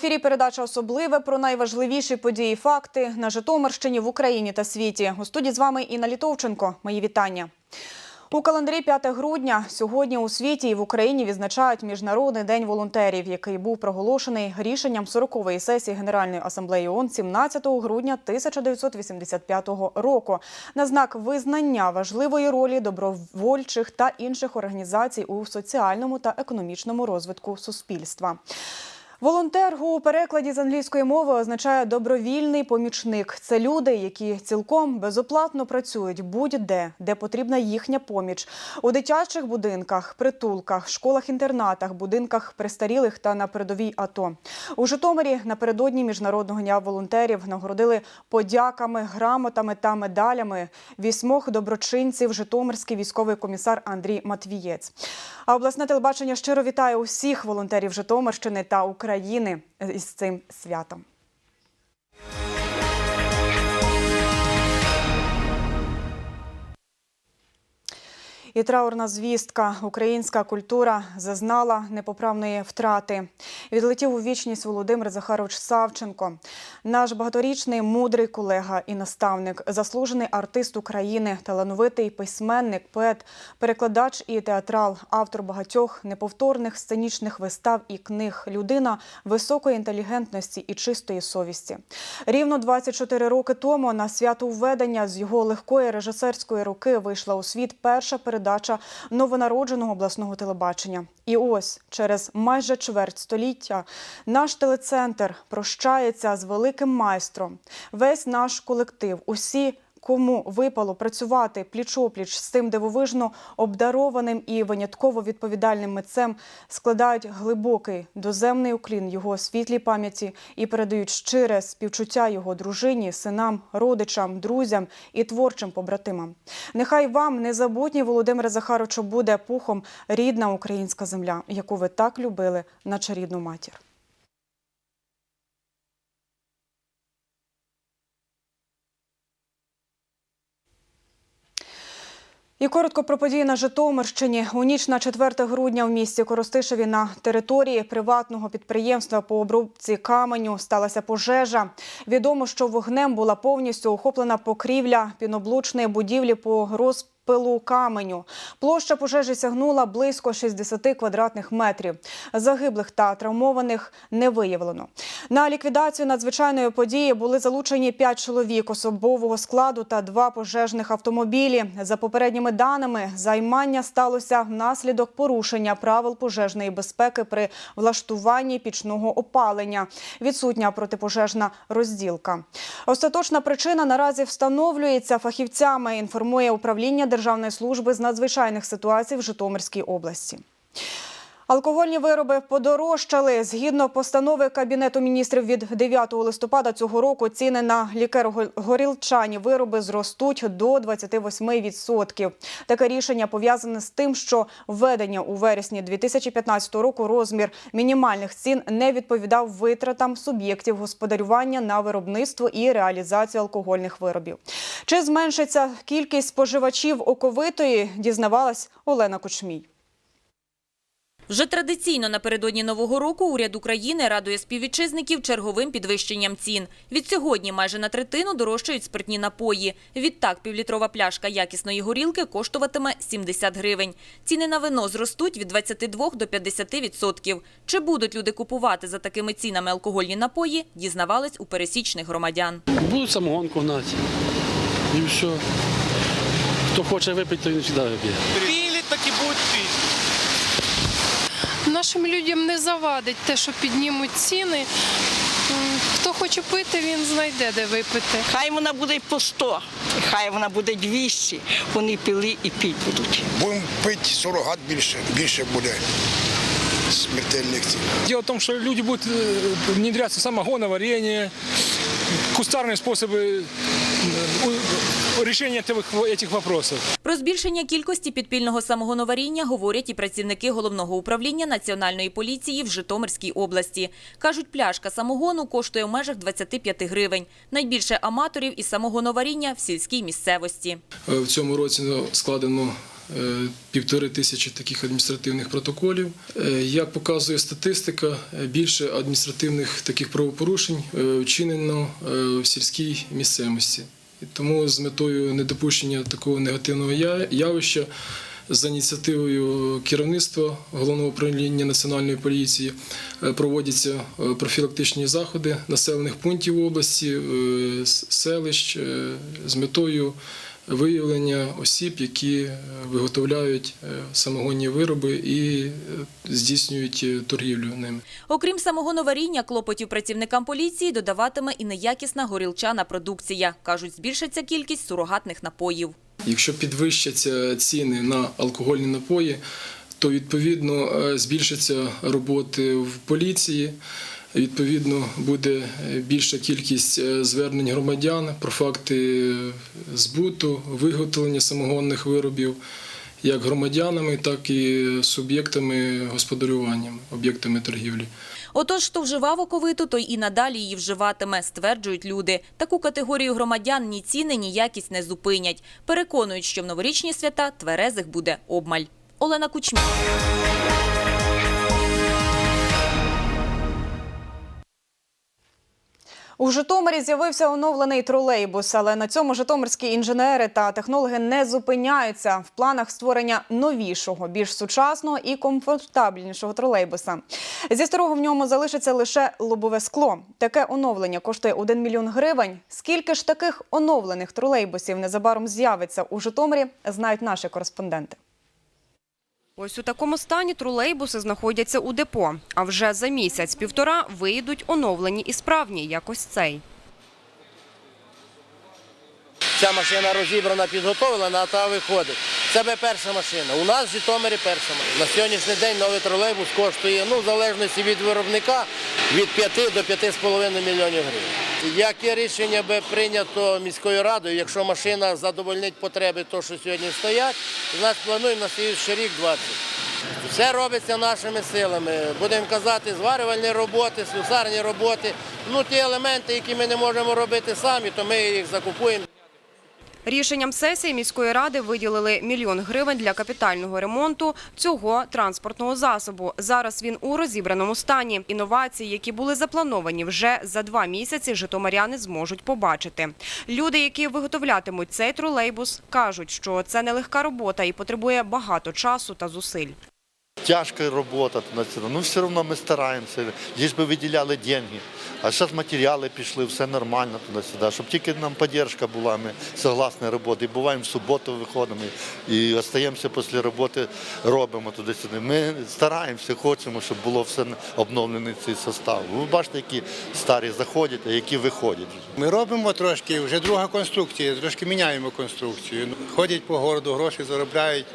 ефірі передача особливе про найважливіші події, і факти на Житомирщині в Україні та світі. У студії з вами Інна Літовченко. Мої вітання. У календарі 5 грудня сьогодні у світі і в Україні відзначають Міжнародний день волонтерів, який був проголошений рішенням 40-ї сесії Генеральної асамблеї ООН 17 грудня 1985 року на знак визнання важливої ролі добровольчих та інших організацій у соціальному та економічному розвитку суспільства. Волонтер у перекладі з англійської мови означає добровільний помічник. Це люди, які цілком безоплатно працюють будь-де, де потрібна їхня поміч у дитячих будинках, притулках, школах-інтернатах, будинках престарілих та на передовій АТО. У Житомирі напередодні міжнародного дня волонтерів нагородили подяками, грамотами та медалями вісьмох доброчинців. Житомирський військовий комісар Андрій Матвієць. А обласне телебачення щиро вітає усіх волонтерів Житомирщини та України із цим святом. І траурна звістка. Українська культура зазнала непоправної втрати. Відлетів у вічність Володимир Захарович Савченко, наш багаторічний мудрий колега і наставник, заслужений артист України, талановитий письменник, поет, перекладач і театрал, автор багатьох неповторних сценічних вистав і книг, людина високої інтелігентності і чистої совісті. Рівно 24 роки тому на свято введення з його легкої режисерської руки вийшла у світ перша передача новонародженого обласного телебачення. І ось через майже чверть століття наш телецентр прощається з великим майстром. Весь наш колектив, усі. Кому випало працювати пліч-опліч з цим дивовижно обдарованим і винятково відповідальним митцем, складають глибокий доземний уклін його світлій пам'яті і передають щире співчуття його дружині, синам, родичам, друзям і творчим побратимам. Нехай вам незабутній Володимире Захаровичу буде пухом рідна українська земля, яку ви так любили, наче рідну матір. І коротко про події на Житомирщині. У ніч на 4 грудня в місті Коростишеві на території приватного підприємства по обробці каменю сталася пожежа. Відомо, що вогнем була повністю охоплена покрівля піноблучної будівлі по розпилу каменю. Площа пожежі сягнула близько 60 квадратних метрів. Загиблих та травмованих не виявлено. На ліквідацію надзвичайної події були залучені 5 чоловік особового складу та два пожежних автомобілі. За попередніми даними, займання сталося внаслідок порушення правил пожежної безпеки при влаштуванні пічного опалення. Відсутня протипожежна розділка. Остаточна причина наразі встановлюється фахівцями. Інформує управління Державної служби з надзвичайних ситуацій в Житомирській області. Алкогольні вироби подорожчали. Згідно постанови Кабінету міністрів від 9 листопада цього року ціни на лікер-горілчані вироби зростуть до 28%. Таке рішення пов'язане з тим, що введення у вересні 2015 року розмір мінімальних цін не відповідав витратам суб'єктів господарювання на виробництво і реалізацію алкогольних виробів. Чи зменшиться кількість споживачів оковитої, дізнавалась Олена Кучмій. Вже традиційно напередодні Нового року уряд України радує співвітчизників черговим підвищенням цін. Від сьогодні майже на третину дорожчають спиртні напої. Відтак півлітрова пляшка якісної горілки коштуватиме 70 гривень. Ціни на вино зростуть від 22 до 50 відсотків. Чи будуть люди купувати за такими цінами алкогольні напої, дізнавались у пересічних громадян. Будуть самогонку гнати. І все. Хто хоче випити, то він завжди вип'є. Пілі, так і будуть пити Нашим людям не завадить те, що піднімуть ціни. М, Хто хоче пити, він знайде, де випити. Хай вона буде й по 100, і хай вона буде 200, вони пили і піть будуть. Будемо пити сурогат більше, більше буде смертельних цін. Дело в том, что люди будут э, внедряться самогоны, варенье, кустарные способы э, у- решения этих, этих вопросов. Про збільшення кількості підпільного самогоноваріння говорять і працівники головного управління Національної поліції в Житомирській області. Кажуть, пляшка самогону коштує в межах 25 гривень. Найбільше аматорів із самогоноваріння в сільській місцевості. Е, В цьому році ну, складено е, півтори тисячі таких адміністративних протоколів. Е, Як показує статистика, е, більше адміністративних таких правопорушень е, вчинено е, в сільській місцевості. Тому з метою недопущення такого негативного явища за ініціативою керівництва головного управління національної поліції е, проводяться е, профілактичні заходи населених пунктів області, е, селищ е, з метою виявлення осіб, які е, виготовляють е, самогонні вироби і е, здійснюють торгівлю ними. Окрім самого варіння, клопотів працівникам поліції додаватиме і неякісна горілчана продукція. Кажуть, збільшиться кількість сурогатних напоїв. Якщо підвищаться ціни на алкогольні напої, то відповідно збільшиться роботи в поліції. Відповідно, буде е, більша кількість е, звернень громадян про факти е, збуту, виготовлення самогонних виробів як громадянами, так і суб'єктами господарювання, об'єктами торгівлі. Отож, хто вживав оковиту, той і надалі її вживатиме, стверджують люди. Таку категорію громадян ні ціни, ні якість не зупинять. Переконують, що в новорічні свята тверезих буде обмаль. Олена Кучмі. У Житомирі з'явився оновлений тролейбус, але на цьому житомирські інженери та технологи не зупиняються в планах створення новішого, більш сучасного і комфортабельнішого тролейбуса. Зі старого в ньому залишиться лише лобове скло. Таке оновлення коштує 1 мільйон гривень. Скільки ж таких оновлених тролейбусів незабаром з'явиться у Житомирі, знають наші кореспонденти. Ось у такому стані тролейбуси знаходяться у депо. А вже за місяць-півтора вийдуть оновлені і справні, як ось цей. Ця машина розібрана, підготовлена, а та виходить. Це перша машина. У нас в Житомирі перша машина. На сьогоднішній день новий тролейбус коштує, ну, в залежності від виробника, від 5 до 5,5 мільйонів гривень. Яке рішення би прийнято міською радою, якщо машина задовольнить потреби, то, що сьогодні стоять, значить плануємо на слідчий рік 20. Все робиться нашими силами. Будемо казати, зварювальні роботи, слюсарні роботи. Ну, ті елементи, які ми не можемо робити самі, то ми їх закупуємо. Рішенням сесії міської ради виділили мільйон гривень для капітального ремонту цього транспортного засобу. Зараз він у розібраному стані. Інновації, які були заплановані вже за два місяці, житомиряни зможуть побачити. Люди, які виготовлятимуть цей тролейбус, кажуть, що це нелегка робота і потребує багато часу та зусиль. Тяжкая работа туди-сюди. Ну все одно ми стараємося, лиш би виділяли деньги. А зараз матеріали пішли, все нормально туди-сюди. Щоб тільки нам підтримка була, ми согласні роботи. І буваємо в суботу виходимо і остаємося після роботи, робимо туди-сюди. Ми стараємося, хочемо, щоб було все обновлений цей состав. Ви бачите, які старі заходять, а які виходять. Ми робимо трошки, вже друга конструкція, трошки міняємо конструкцію. Ходять по городу, гроші заробляють,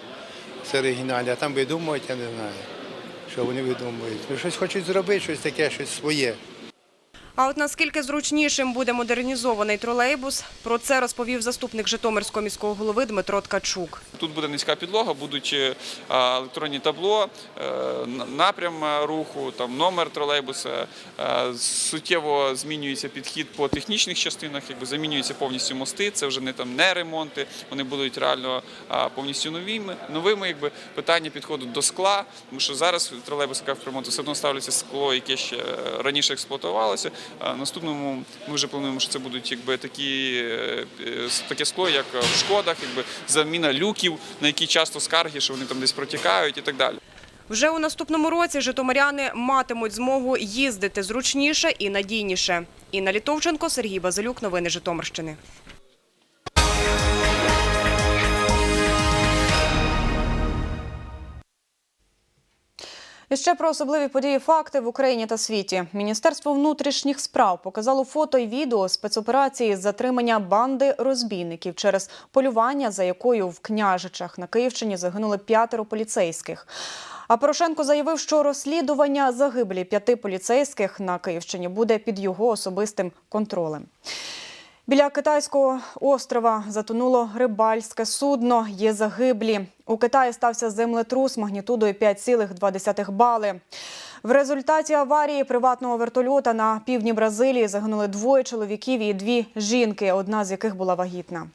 це оригінальне, а там видумують, я не знаю, що вони видумують. Ну, щось хочуть зробити, щось таке, щось своє. А от наскільки зручнішим буде модернізований тролейбус, про це розповів заступник Житомирського міського голови Дмитро Ткачук. Тут буде низька підлога, будуть е, електронні табло, е, напрям е, руху, там номер тролейбуса. Суттєво змінюється підхід по технічних частинах, якби замінюються повністю мости. Це вже не там не ремонти, вони будуть реально повністю новими. Новими якби питання підходу до скла, тому що зараз в тролейбусах в ремонту все одно ставляться скло, яке ще раніше експлуатувалося. Наступному ми вже плануємо, що це будуть якби такі е, е, таке скло, як в шкодах, якби заміна люків, на які часто скарги, що вони там десь протікають і так далі. Вже у наступному році житомиряни матимуть змогу їздити зручніше і надійніше. Інна Літовченко, Сергій Базилюк. Новини Житомирщини. І ще про особливі події факти в Україні та світі. Міністерство внутрішніх справ показало фото і відео спецоперації з затримання банди розбійників через полювання, за якою в княжичах на Київщині загинули п'ятеро поліцейських. А Порошенко заявив, що розслідування загибелі п'яти поліцейських на Київщині буде під його особистим контролем. Біля китайського острова затонуло рибальське судно. Є загиблі. У Китаї стався землетрус магнітудою 5,2 бали. В результаті аварії приватного вертольота на півдні Бразилії загинули двоє чоловіків і дві жінки, одна з яких була вагітна.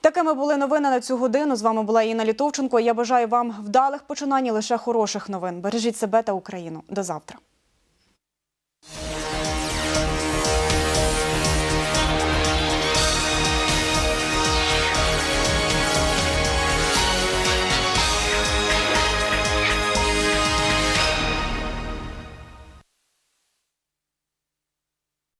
Такими були новини на цю годину. З вами була Інна Літовченко. Я бажаю вам вдалих починань і лише хороших новин. Бережіть себе та Україну. До завтра.